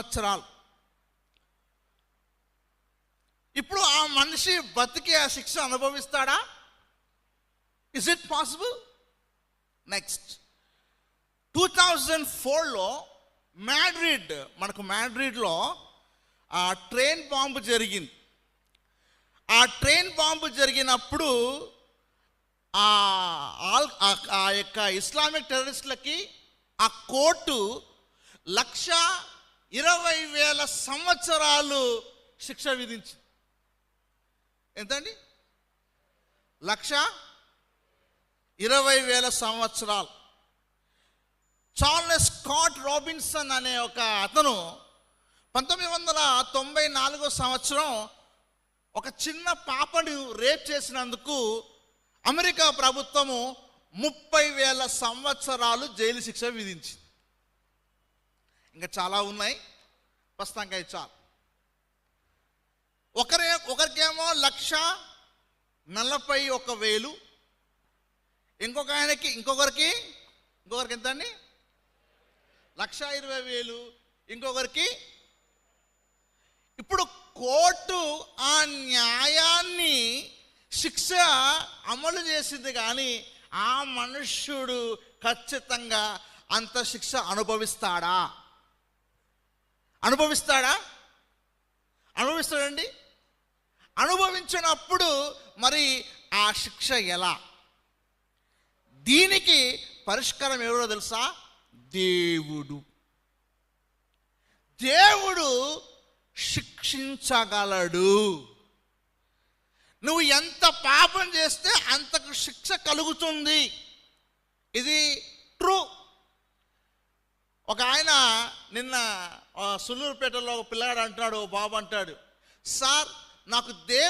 సంవత్సరాలు. ఇప్పుడు ఆ మనిషి బతికి ఆ శిక్ష అనుభవిస్తాడా? Is it possible next two thousand ఫోర్లో మ్యాడ్రిడ్ మనకు మ్యాడ్రిడ్లో ఆ ట్రైన్ బాంబు జరిగింది. ఆ ట్రైన్ బాంబు జరిగినప్పుడు ఆ ఆల్- ఆ- ఆ యొక్క ఇస్లామిక్ టెర్రరిస్టులకి ఆ కోర్టు లక్ష ఇరవై వేల సంవత్సరాలు శిక్ష విధించింది ఎంతండి? లక్ష ఇరవై వేల సంవత్సరాలు. చార్లెస్ స్కాట్ రాబిన్సన్ అనే ఒక అతను పంతొమ్మిది వందల తొంభై నాలుగో సంవత్సరం ఒక చిన్న పాపను రేప్ చేసినందుకు అమెరికా ప్రభుత్వము ముప్పై వేల సంవత్సరాలు జైలు శిక్ష విధించింది. ఇంకా చాలా ఉన్నాయి. ప్రస్తుతానికి చాలు. ఒకరే ఒకరికేమో లక్ష నలభై ఒక వేలు. ఇంకొక ఆయనకి ఇంకొకరికి ఇంకొకరికి ఎంత అండి లక్ష ఇరవై వేలు. ఇంకొకరికి ఇప్పుడు కోర్టు ఆ న్యాయాన్ని శిక్ష అమలు చేసింది కానీ ఆ మనుష్యుడు ఖచ్చితంగా అంత శిక్ష అనుభవిస్తాడా? అనుభవిస్తాడా? అనుభవిస్తాడండి. అనుభవించినప్పుడు మరి ఆ శిక్ష ఎలా? దీనికి పరిష్కారం ఎవరో తెలుసా? దేవుడు. దేవుడు శిక్షించగలడు. నువ్వు ఎంత పాపం చేస్తే అంతకు శిక్ష కలుగుతుంది. ఇది ట్రూ. ఒక ఆయన నిన్న ఆ, సుల్లూరుపేటలో ఒక పిల్లగాడు అంటున్నాడు ఓ బాబు అంటాడు సార్ నాకు దేవుడు